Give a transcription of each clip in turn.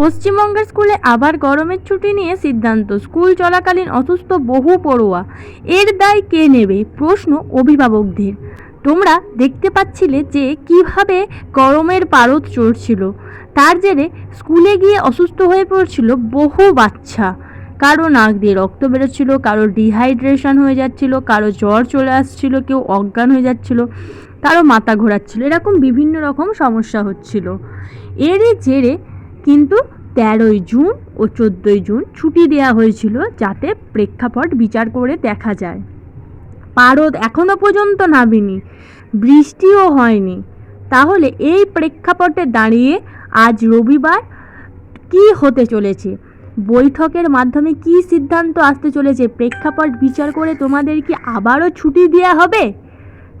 পশ্চিমবঙ্গের স্কুলে আবার গরমের ছুটি নিয়ে সিদ্ধান্ত। স্কুল চলাকালীন অসুস্থ বহু পড়ুয়া। এর দায় কে নেবে? প্রশ্ন অভিভাবকদের। তোমরা দেখতে পাচ্ছিলে যে কীভাবে গরমের পারদ চড়ছিল। তার জেরে স্কুলে গিয়ে অসুস্থ হয়ে পড়ছিল বহু বাচ্চা। কারও নাক দিয়ে রক্ত বেরোচ্ছিল, কারও ডিহাইড্রেশন হয়ে যাচ্ছিল, কারও জ্বর চলে আসছিল, কেউ অজ্ঞান হয়ে যাচ্ছিল, কারও মাথা ঘোরাচ্ছিল। এরকম বিভিন্ন রকম সমস্যা হচ্ছিল। এরই জেরে কিন্তু তেরোই জুন ও চোদ্দোই জুন ছুটি দেওয়া হয়েছিল যাতে প্রেক্ষাপট বিচার করে দেখা যায়। পারদ এখনও পর্যন্ত নামেনি, বৃষ্টিও হয়নি। তাহলে এই প্রেক্ষাপটে দাঁড়িয়ে আজ রবিবার কি হতে চলেছে? বৈঠকের মাধ্যমে কি সিদ্ধান্ত আসতে চলেছে? প্রেক্ষাপট বিচার করে তোমাদের কি আবারও ছুটি দেওয়া হবে?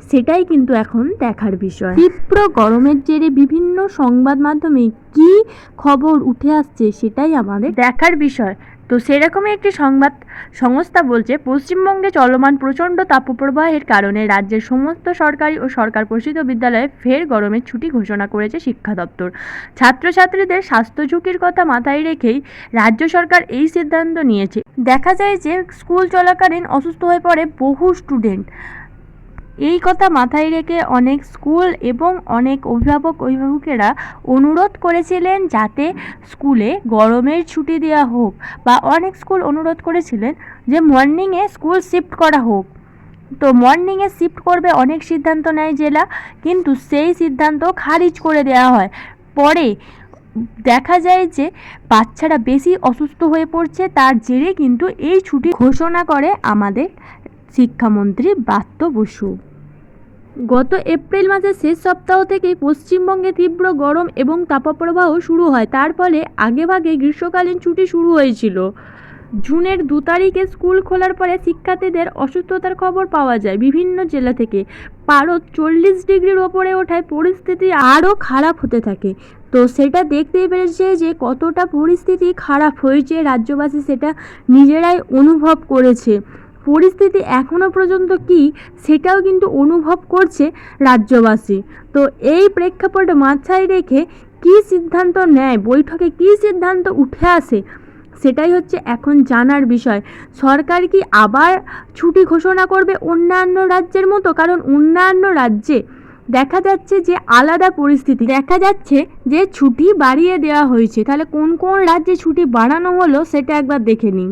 সেটাই কিন্তু এখন দেখার বিষয়। তীব্র গরমের জেরে বিভিন্ন সংবাদ মাধ্যমে কি খবর উঠে আসছে সেটাই আমাদের দেখার বিষয়। তো সেরকমই একটি সংবাদ সংস্থা বলছে, পশ্চিমবঙ্গে চলমান প্রচণ্ড তাপপ্রবাহের কারণে রাজ্যের সমস্ত সরকারি ও সরকার পোষিত বিদ্যালয়ে ফের গরমের ছুটি ঘোষণা করেছে শিক্ষা দপ্তর। ছাত্রছাত্রীদের স্বাস্থ্য ঝুঁকির কথা মাথায় রেখেই রাজ্য সরকার এই সিদ্ধান্ত নিয়েছে। দেখা যায় যে স্কুল চলাকালীন অসুস্থ হয়ে পড়ে বহু স্টুডেন্ট। এই কথা মাথায় রেখে অনেক স্কুল এবং অনেক অভিভাবক, অভিভাবকেরা অনুরোধ করেছিলেন যাতে স্কুলে গরমের ছুটি দেওয়া হোক বা অনেক স্কুল অনুরোধ করেছিলেন যে মর্নিংয়ে স্কুল শিফট করা হোক। তো মর্নিংয়ে শিফট করবে অনেক সিদ্ধান্ত নেয় জেলা, কিন্তু সেই সিদ্ধান্ত খারিজ করে দেওয়া হয়। পরে দেখা যায় যে বাচ্চারা বেশি অসুস্থ হয়ে পড়ছে, তার জেরে কিন্তু এই ছুটি ঘোষণা করে আমাদের শিক্ষামন্ত্রী ব্রাত্য বসু। গত এপ্রিল মাসের শেষ সপ্তাহ থেকেই পশ্চিমবঙ্গে তীব্র গরম এবং তাপপ্রবাহ শুরু হয়। তার ফলে আগেভাগে গ্রীষ্মকালীন ছুটি শুরু হয়েছিল। জুনের দু তারিখে স্কুল খোলার পরে শিক্ষার্থীদের অসুস্থতার খবর পাওয়া যায় বিভিন্ন জেলা থেকে। পারদ চল্লিশ ডিগ্রির ওপরে ওঠায় পরিস্থিতি আরও খারাপ হতে থাকে। তো সেটা দেখতেই পেরেছে যে কতটা পরিস্থিতি খারাপ হয়েছে রাজ্যবাসী সেটা নিজেরাই অনুভব করেছে। পরিস্থিতি এখনও পর্যন্ত কি সেটাও কিন্তু অনুভব করছে রাজ্যবাসী। তো এই প্রেক্ষাপট মাথায় রেখে কি সিদ্ধান্ত নেয়, বৈঠকে কি সিদ্ধান্ত উঠে আসে, সেটাই হচ্ছে এখন জানার বিষয়। সরকার কি আবার ছুটি ঘোষণা করবে অন্যান্য রাজ্যের মতো? কারণ অন্যান্য রাজ্যে দেখা যাচ্ছে যে আলাদা পরিস্থিতি। দেখা যাচ্ছে যে ছুটি বাড়িয়ে দেওয়া হয়েছে। তাহলে কোন কোন রাজ্যে ছুটি বাড়ানো হলো সেটা একবার দেখে নিই।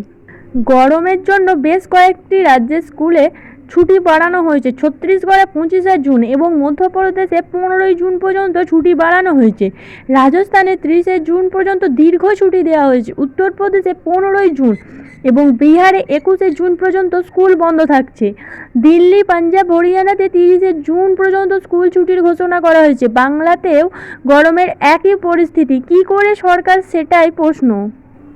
গরমের জন্য বেশ কয়েকটি রাজ্যের স্কুলে ছুটি বাড়ানো হয়েছে। ছত্তিশগড়ে পঁচিশে জুন এবং মধ্যপ্রদেশে পনেরোই জুন পর্যন্ত ছুটি বাড়ানো হয়েছে। রাজস্থানে ত্রিশে জুন পর্যন্ত দীর্ঘ ছুটি দেওয়া হয়েছে। উত্তরপ্রদেশে পনেরোই জুন এবং বিহারে একুশে জুন পর্যন্ত স্কুল বন্ধ থাকছে। দিল্লি, পাঞ্জাব, হরিয়ানাতে তিরিশে জুন পর্যন্ত স্কুল ছুটির ঘোষণা করা হয়েছে। বাংলাতেও গরমের একই পরিস্থিতি। কি করে সরকার সেটাই প্রশ্ন।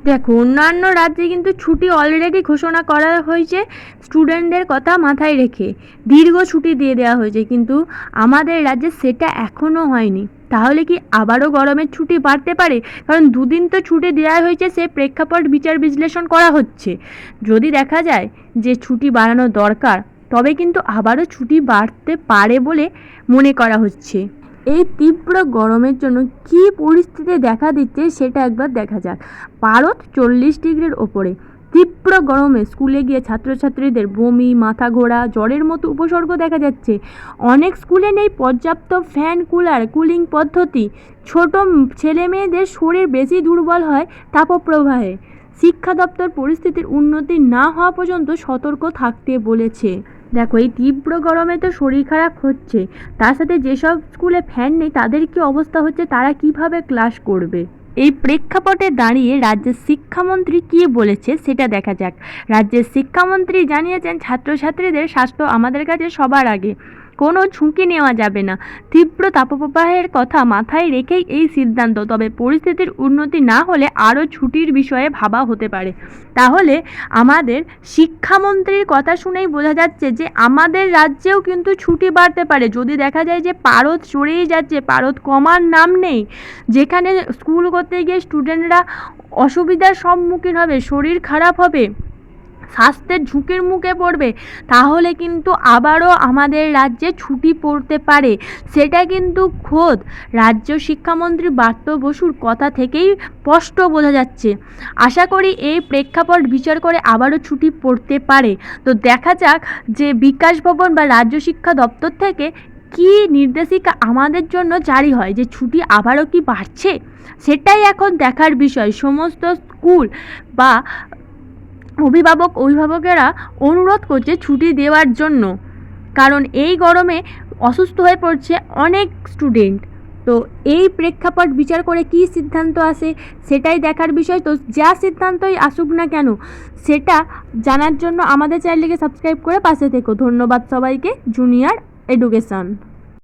দেখো, অন্যান্য রাজ্যে কিন্তু ছুটি অলরেডি ঘোষণা করা হয়েছে স্টুডেন্টদের কথা মাথায় রেখে। দীর্ঘ ছুটি দিয়ে দেওয়া হয়েছে, কিন্তু আমাদের রাজ্যে সেটা এখনও হয়নি। তাহলে কি আবারও গরমের ছুটি বাড়তে পারে? কারণ দুদিন তো ছুটি দেওয়া হয়েছে, সে প্রেক্ষাপট বিচার বিশ্লেষণ করা হচ্ছে। যদি দেখা যায় যে ছুটি বাড়ানো দরকার, তবে কিন্তু আবারও ছুটি বাড়তে পারে বলে মনে করা হচ্ছে। এই তীব্র গরমের জন্য কী পরিস্থিতি দেখা দিচ্ছে সেটা একবার দেখা যাক। পারদ চল্লিশ ডিগ্রির ওপরে। তীব্র গরমে স্কুলে গিয়ে ছাত্রছাত্রীদের বমি, মাথা ঘোরা, জ্বরের মতো উপসর্গ দেখা যাচ্ছে। অনেক স্কুলে নেই পর্যাপ্ত ফ্যান, কুলার, কুলিং পদ্ধতি। ছোট ছেলে মেয়েদের শরীর বেশি দুর্বল হয় তাপপ্রবাহে। শিক্ষা দপ্তর পরিস্থিতির উন্নতি না হওয়া পর্যন্ত সতর্ক থাকতে বলেছে। দেখো, এই তীব্র গরমে তো শরীর খারাপ হচ্ছে। তার সাথে যেসব স্কুলে ফ্যান নেই, তাদের কি অবস্থা হচ্ছে? তারা কীভাবে ক্লাস করবে? এই প্রেক্ষাপটে দাঁড়িয়ে রাজ্যের শিক্ষামন্ত্রী কি বলেছে সেটা দেখা যাক। রাজ্যের শিক্ষামন্ত্রী জানিয়েছেন, ছাত্রছাত্রীদের স্বাস্থ্য আমাদের কাছে সবার আগে। কোনো ঝুঁকি নেওয়া যাবে না। তীব্র তাপপ্রবাহের কথা মাথায় রেখেই এই সিদ্ধান্ত, তবে পরিস্থিতির উন্নতি না হলে আরও ছুটির বিষয়ে ভাবা হতে পারে। তাহলে আমাদের শিক্ষামন্ত্রীর কথা শুনেই বোঝা যাচ্ছে যে, আমাদের রাজ্যেও কিন্তু ছুটি বাড়তে পারে। যদি দেখা যায় যে পারদ চড়েই যাচ্ছে, পারদ কমার নাম নেই, যেখানে স্কুল করতে গিয়ে স্টুডেন্টরা অসুবিধার সম্মুখীন হবে, শরীর খারাপ হবে স্বাস্থ্যের ঝুঁকির মুখে পড়বে, তাহলে কিন্তু আবারও আমাদের রাজ্যে ছুটি পড়তে পারে। সেটা কিন্তু খোদ রাজ্য শিক্ষামন্ত্রী বার্ত বসুর কথা থেকেই স্পষ্ট বোঝা যাচ্ছে। আশা করি এই প্রেক্ষাপট বিচার করে আবারও ছুটি পড়তে পারে। তো দেখা যাক যে বিকাশ ভবন বা রাজ্য শিক্ষা দপ্তর থেকে কি নির্দেশিকা আমাদের জন্য জারি হয় যে ছুটি আবারও কি বাড়ছে? সেটাই এখন দেখার বিষয়। সমস্ত স্কুল বা অভিভাবক অভিভাবকেরা অনুরোধ করছে ছুটি দেওয়ার জন্য। কারণ এই গরমে অসুস্থ হয়ে পড়ছে অনেক স্টুডেন্ট তো এই প্রেক্ষাপট বিচার করে কী সিদ্ধান্ত আসে সেটাই দেখার বিষয়। তো যা সিদ্ধান্তই আসুক না কেন, সেটা জানার জন্য আমাদের চ্যানেলটিকে সাবস্ক্রাইব করে পাশে থেকো। ধন্যবাদ সবাইকে জুনিয়র এডুকেশন